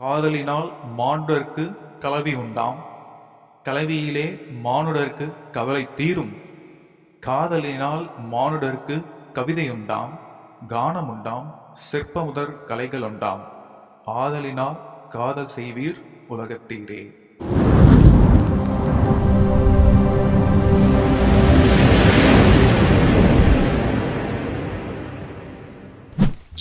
காதலினால் மானுடர்க்கு கலவி உண்டாம். கலவியிலே மானுடர்க்கு கவலை தீரும். காதலினால் மானுடர்க்கு கவிதையுண்டாம் கானமுண்டாம் சிற்பமுதற் கலைகளுண்டாம் ஆதலினால் காதல் செய்வீர் உலகத்தீரே.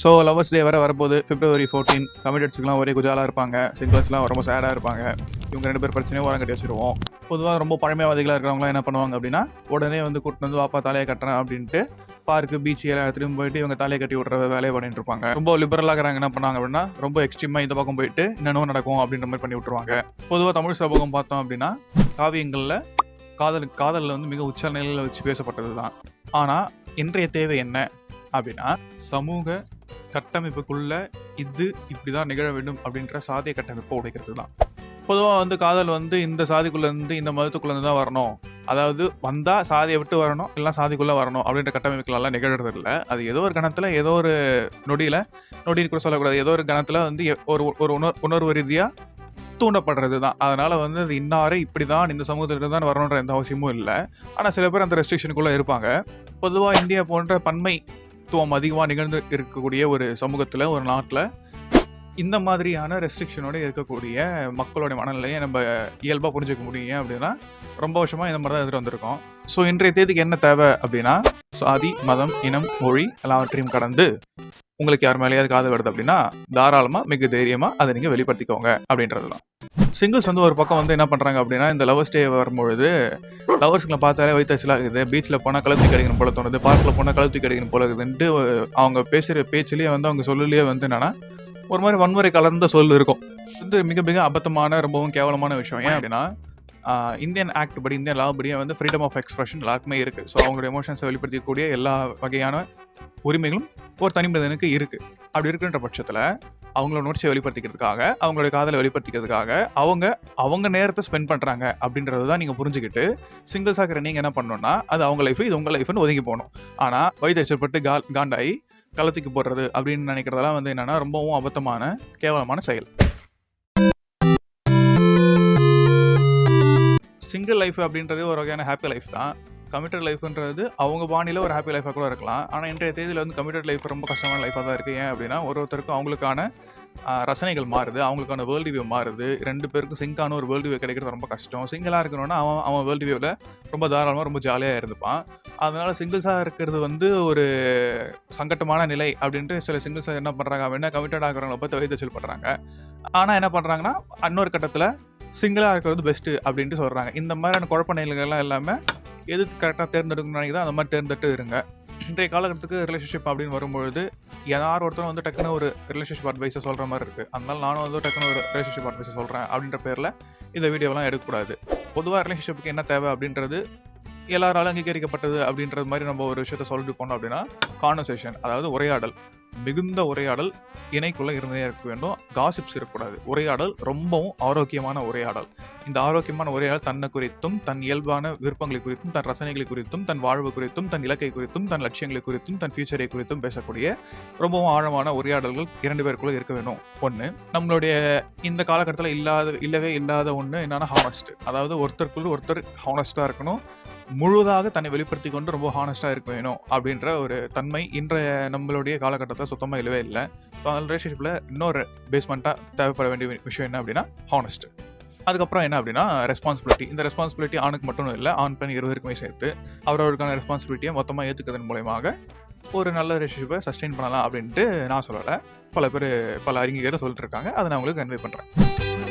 ஸோ லவர்ஸ் டே வர வரப்போகுது பிப்ரவரி ஃபோர்டீன் கமிட்டட்ஸுக்குலாம் ஒரே குஜாலாக இருப்பாங்க. சிங்கிள்ஸ்லாம் ரொம்ப சேடாக இருப்பாங்க. இவங்க ரெண்டு பேர் பிரச்சனையும் ஓரம் கட்டி வச்சிருவோம். பொதுவாக ரொம்ப பழமைவாதிகளாக இருக்கிறவங்களாம் என்ன பண்ணுவாங்க அப்படின்னா உடனே வந்து கூட்டிட்டு வந்து வாப்பா தலையை கட்டுறேன் அப்படின்ட்டு பார்க்கு பீச் எல்லா இடத்துலையும் போயிட்டு இவங்க தலையை கட்டி விட்ற வேலையை பண்ணிட்டு இருப்பாங்க. ரொம்ப லிபரலாக இருக்கிறாங்க என்ன பண்ணாங்க அப்படின்னா ரொம்ப எக்ஸ்ட்ரீமாக இந்த பக்கம் போயிட்டு என்னென்ன நடக்கும் அப்படின்ற மாதிரி பண்ணி விட்ருவாங்க பொதுவாக தமிழ் சமூகம் பார்த்தோம் அப்படின்னா காவியங்களில் காதல் காதலில் வந்து மிக உச்ச நிலையில் வச்சு பேசப்பட்டது தான் ஆனால் இன்றைய தேவை என்ன அப்படின்னா சமூக கட்டமைப்புக்குள்ள இது இப்படிதான் நிகழ வேண்டும் அப்படின்ற சாதிய கட்டமைப்பை உடைக்கிறது தான் பொதுவாக வந்து காதல் வந்து இந்த சாதிக்குள்ளேருந்து இந்த மதத்துக்குள்ளேருந்து தான் வரணும். அதாவது வந்தால் சாதியை விட்டு வரணும் இல்லை சாதிக்குள்ளே வரணும் அப்படின்ற கட்டமைப்புகளெல்லாம் நிகழ்றது இல்லை அது ஏதோ ஒரு கணத்தில் ஏதோ ஒரு நொடியில் நொடின்னு கூட சொல்லக்கூடாது. ஏதோ ஒரு கணத்தில் வந்து எ- ஒரு ஒரு உணர் உணர்வு ரீதியாக தூண்டப்படுறது தான் அதனால் வந்து அது இன்னாரே இப்படி தான் இந்த சமூகத்திலிருந்து தான் வரணுன்ற எந்த அவசியமும் இல்லை. ஆனால் சில பேர் அந்த ரெஸ்ட்ரிக்ஷனுக்குள்ளே இருப்பாங்க. பொதுவாக இந்தியா போன்ற பன்மை சமத்துவம் அதிகமாக நிகழ்ந்து இருக்கக்கூடிய ஒரு சமூகத்தில் ஒரு நாட்டில் இந்த மாதிரியான ரெஸ்ட்ரிக்ஷனோட இருக்கக்கூடிய மக்களோட மனநிலையை நம்ம இயல்பாக புரிஞ்சுக்க முடியும் அப்படின்னா ரொம்ப வருஷமாக இந்த மாதிரி தான் எடுத்துகிட்டு வந்திருக்கோம். ஸோ இன்றைய தேதிக்கு என்ன தேவை அப்படின்னா சாதி மதம் இனம் மொழி எல்லாவற்றையும் கடந்து உங்களுக்கு யார் மேலேயாவது காது வருது அப்படின்னா தாராளமாக மிக தைரியமாக அதை நீங்கள் வெளிப்படுத்திக்கோங்க அப்படின்றது தான் சிங்கிள்ஸ் வந்து ஒரு பக்கம் வந்து என்ன பண்ணுறாங்க அப்படின்னா இந்த லவர்ஸ் டே வரும்பொழுது லவர்ஸ்களை பார்த்தாலே வயிற்றுச்சலாக இருக்குது பீச்சில் போனால் கழுத்து கிடைக்கணும் போல தோணுது பார்க்கில் போனால் கழுத்து கிடைக்கணும் போல இருக்குதுன்ட்டு அவங்க பேசுகிற பேச்சிலேயே வந்து அவங்க சொல்லலையே வந்து என்னன்னா ஒரு மாதிரி வன்முறை கலந்த சொல் இருக்கும். வந்து மிக மிக அபத்தமான ரொம்பவும் கேவலமான விஷயம். ஏன் அப்படின்னா இந்தியன் ஆக்ட் படி இந்தியன் லா படியே வந்து ஃப்ரீடம் ஆஃப் எக்ஸ்பிரஷன் எல்லாருக்குமே இருக்குது ஸோ அவங்களோட எமோஷன்ஸை வெளிப்படுத்தக்கூடிய எல்லா வகையான உரிமைகளும் ஒரு தனி மனிதனுக்கு இருக்குது அப்படி இருக்குன்ற பட்சத்தில் அவங்களோட உணர்ச்சியை வெளிப்படுத்திக்கிறதுக்காக அவங்களுடைய காதலை வெளிப்படுத்திக்கிறதுக்காக அவங்க அவங்க நேரத்தை ஸ்பெண்ட் பண்ணுறாங்க அப்படின்றது தான் நீங்கள் புரிஞ்சுக்கிட்டு சிங்கிள்ஸாக இருக்கிற நீங்கள் என்ன பண்ணணும்னா அது அவங்க லைஃப் இது உங்கள் லைஃப்னு ஒதுங்கி போகணும். ஆனால் வயதச்சப்பட்டு கா காண்டாயி களத்துக்கு போடுறது அப்படின்னு நினைக்கிறதெல்லாம் வந்து என்னென்னா ரொம்பவும் அபத்தமான கேவலமான செயல். சிங்கிள் லைஃப் அப்படின்றது ஒரு வகையான ஹாப்பி லைஃப் தான். கம்ப்யூட்டர் லைஃப்ன்றது அவங்க பாணியில் ஒரு ஹாப்பி லைஃபாக கூட இருக்கலாம். ஆனால் இன்றைய தேதியில் வந்து கம்ப்யூட்டர் லைஃப் ரொம்ப கஷ்டமான லைஃபாக தான் இருக்குது ஏன் அப்படின்னா ஒரு ஒருத்தருக்கும் அவங்களுக்கான ரசனைகள் மாறுது. அவங்களுக்கான வேர்ல்டு வியூ மாறுது. ரெண்டு பேருக்கும் சிங்கான ஒரு வேர்ல்டு வியூ கிடைக்கிறது ரொம்ப கஷ்டம். சிங்கிளாக இருக்கணும்னா அவன் அவன் வேர்ல்டு வியூவில் ரொம்ப தாராளமாக ரொம்ப ஜாலியாக இருந்துப்பான். அதனால் சிங்கிள்ஸாக இருக்கிறது வந்து ஒரு சங்கட்டமான நிலை அப்படின்ட்டு சில சிங்கிள்ஸாக என்ன பண்ணுறாங்க அப்படின்னா கமிட்டட் ஆகிறவங்களை பார்த்து வைத்தச்சல் பண்ணுறாங்க ஆனால் என்ன பண்ணுறாங்கன்னா இன்னொரு கட்டத்தில் சிங்கிளாக இருக்கிறது பெஸ்ட்டு அப்படின்ட்டு சொல்கிறாங்க இந்த மாதிரியான குழப்ப நிலைகள்லாம் எல்லாமே எது கரெக்டாக தேர்ந்தெடுக்கணும்னு நினைக்கிறதோ அந்த மாதிரி தேர்ந்தெடுத்து இருங்க. இன்றைய காலகட்டத்துக்கு ரிலேஷன்ஷிப் அப்படின்னு வரும்பொழுது யார் ஒருத்தரும் வந்து டக்குன்னு ஒரு ரிலேஷன்ஷிப் அட்வைஸை சொல்கிற மாதிரி இருக்குது அதனால நானும் வந்து டக்குன்னு ஒரு ரிலேஷன்ஷிப் அட்வைஸை சொல்கிறேன் அப்படின்ற பேரில் இந்த வீடியோலாம் எடுக்கக்கூடாது. பொதுவாக ரிலேஷன்ஷிப்புக்கு என்ன தேவை அப்படின்றது எல்லாராலும் அங்கீகரிக்கப்பட்டது அப்படின்றது மாதிரி நம்ம ஒரு விஷயத்த சொல்லிட்டு போனோம் அப்படின்னா கான்வர்சேஷன் அதாவது உரையாடல். மிகுந்த உரையாடல் இணைக்குள்ள இருந்தே இருக்க வேண்டும். காசிப்ஸ் இருக்கக்கூடாது உரையாடல் ரொம்பவும் ஆரோக்கியமான உரையாடல். இந்த ஆரோக்கியமான உரையாடல் தன்னை குறித்தும் தன் இயல்பான விருப்பங்களை குறித்தும் தன் ரசனைகளை குறித்தும் தன் வாழ்வு குறித்தும் தன் இலக்கை குறித்தும் தன் லட்சியங்களை குறித்தும் தன் ஃபியூச்சரை குறித்தும் பேசக்கூடிய ரொம்பவும் ஆழமான உரையாடல்கள் இரண்டு பேருக்குள்ள இருக்க வேணும் ஒன்று நம்மளுடைய இந்த காலகட்டத்தில் இல்லாத இல்லவே இல்லாத ஒன்று என்னன்னா ஹானஸ்ட் அதாவது ஒருத்தருக்குள்ள ஒருத்தர் ஹானஸ்டாக இருக்கணும். முழுதாக தன்னை வெளிப்படுத்தி கொண்டு ரொம்ப ஹானஸ்டாக இருக்க வேணும் அப்படின்ற ஒரு தன்மை இன்றைய நம்மளுடைய காலகட்டத்தில் சுத்தமாக இல்லவே இல்லை. ஸோ அந்த ரிலேஷன்ஷிப்பில் இன்னொரு பேஸ்மெண்ட்டாக தேவைப்பட வேண்டிய விஷயம் என்ன அப்படின்னா ஹானஸ்ட் அதுக்கப்புறம் என்ன அப்படின்னா ரெஸ்பான்சிபிலிட்டி இந்த ரெஸ்பான்சிபிலிட்டி ஆணுக்கு மட்டும் இல்லை ஆண் பெண் இருவருக்குமே சேர்த்து அவரவருக்கான ரெஸ்பான்சிபிலிட்டியை மொத்தமாக ஏற்றுக்கிறதன் மூலயமாக ஒரு நல்ல ரிலேஷன்ஷிப்பை சஸ்டெயின் பண்ணலாம் அப்படின்ட்டு நான் சொல்லலை. பல பேர் பல அறிஞர்கள் சொல்லிட்டு இருக்காங்க. அதை நான் உங்களுக்கு கன்வே பண்ணுறேன்